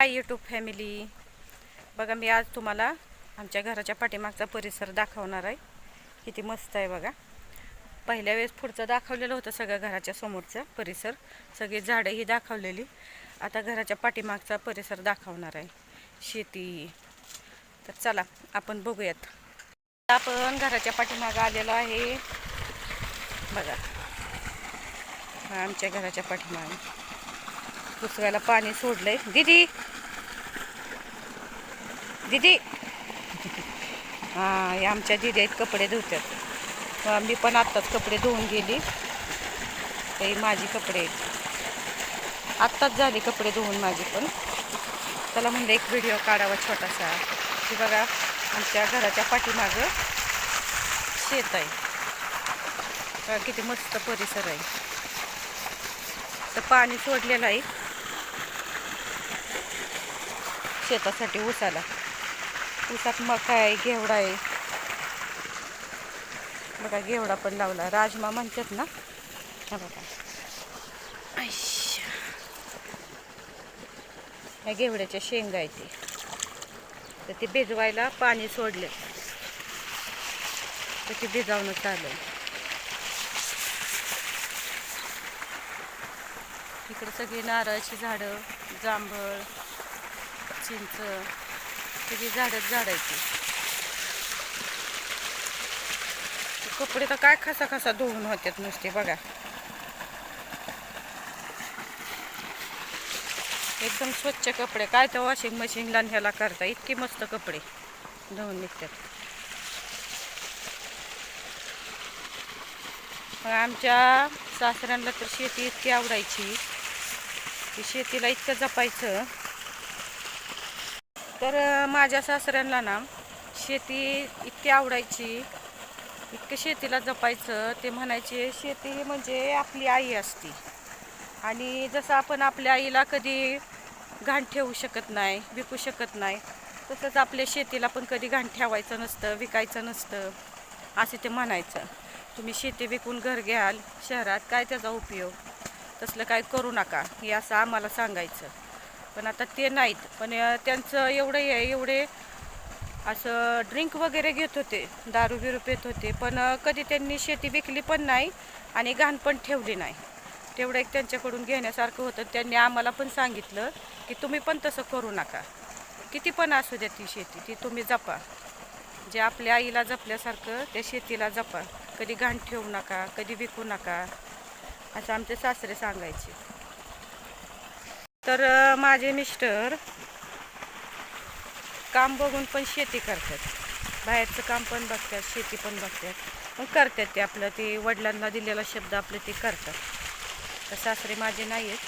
Hi YouTube family बघा मी आज तुम्हाला आमच्या घराच्या पाठीमागचा परिसर दाखवणार आहे. किती मस्त आहे बघा. पहिल्या वेळेस पुढचं दाखवलेलं होतं सगळं घराच्या समोरचं परिसर. सगळी झाडंही दाखवलेली. आता घराच्या पाठीमागचा परिसर दाखवणार आहे. शेती. तर चला आपण बघूयात. आपण घराच्या पाठीमागं आलेलो आहे. बघा. आमच्या घराच्या पाठीमागे. दुसऱ्याला पाणी सोडलंय. दीदी! दिदी! हां आमच्या दिदी आहेत कपडे धुतात. मी पण आत्ताच कपडे धुवून गेली. ते माझी कपडे आहेत. आत्ताच झाली कपडे धुवून माझी पण. त्याला म्हणलं एक व्हिडिओ काढावा छोटासा. की बघा आमच्या घराच्या पाठीमागं शेत आहे. किती मस्त परिसर आहे. तर पाणी सोडलेलं आहे. शेतासाठी ऊसाला. ऊसात मका आहे घेवडा आहे. बघा घेवडा पण लावला. राजमा म्हणतात ना? हा बघा. ह्या घेवड्याच्या शेंगा आहे ते. तर ते भिजवायला पाणी सोडले तर ते भिजावणं चालेल इकडं इकडे सगळी नारळाची झाडं जांभळ चिंच सगळी झाडच झाडायची. कपडे तर काय खासा खासा धुवून होत्यात नुसते बघा. एकदम स्वच्छ कपडे. काय तर वॉशिंग मशीनला ह्याला करता. इतके मस्त कपडे धुवून निघतात मग आमच्या सासऱ्यांना तर शेती इतकी आवडायची. की शेतीला इतकं जपायचं. तर माझ्या सासऱ्यांना ना शेती इतकी आवडायची इतकं शेतीला जपायचं ते म्हणायचे शेती ही म्हणजे आपली आई असती. आणि जसं आपण आपल्या आईला कधी घाण ठेवू शकत नाही विकू शकत नाही तसंच आपल्या शेतीला पण कधी घाण ठेवायचं नसतं विकायचं नसतं असे ते म्हणायचं. तुम्ही शेती विकून घर घ्याल शहरात काय त्याचा उपयोग? तसलं काय करू नका हे असं आम्हाला सांगायचं. पण आता ते नाहीत. पण त्यांचं एवढं आहे एवढे असं ड्रिंक वगैरे घेत होते दारू बिरू पेत होते. पण कधी त्यांनी शेती विकली पण नाही आणि घाण पण ठेवली नाही. तेवढं एक त्यांच्याकडून घेण्यासारखं होतं. त्यांनी आम्हाला पण सांगितलं की तुम्ही पण तसं करू नका. किती पण असू द्या ती शेती ती तुम्ही जपा. जे आपल्या आईला जपल्यासारखं त्या शेतीला जपा. कधी घाण ठेवू नका कधी विकू नका असं आमचे सासरे सांगायचे. तर माझे मिस्टर काम बघून पण शेती करतात. बाहेरचं काम पण बघतात शेती पण बघतात. मग करतात ते आपलं ते वडिलांना दिलेला शब्द आपलं ते करतात. तर सासरे माझे नाही आहेत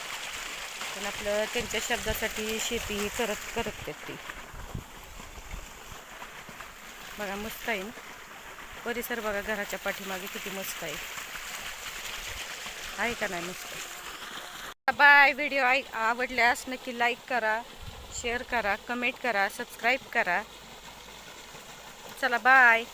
पण आपलं त्यांच्या शब्दासाठी शेती ही करत करत आहेत ती. बघा मस्त आहे ना? परिसर बघा घराच्या पाठीमागे किती मस्त आहे. आहे का नाही मस्त? बाय व्हिडिओ आवडल्यास नक्की लाईक करा शेअर करा कमेंट करा सबस्क्राईब करा. चला बाय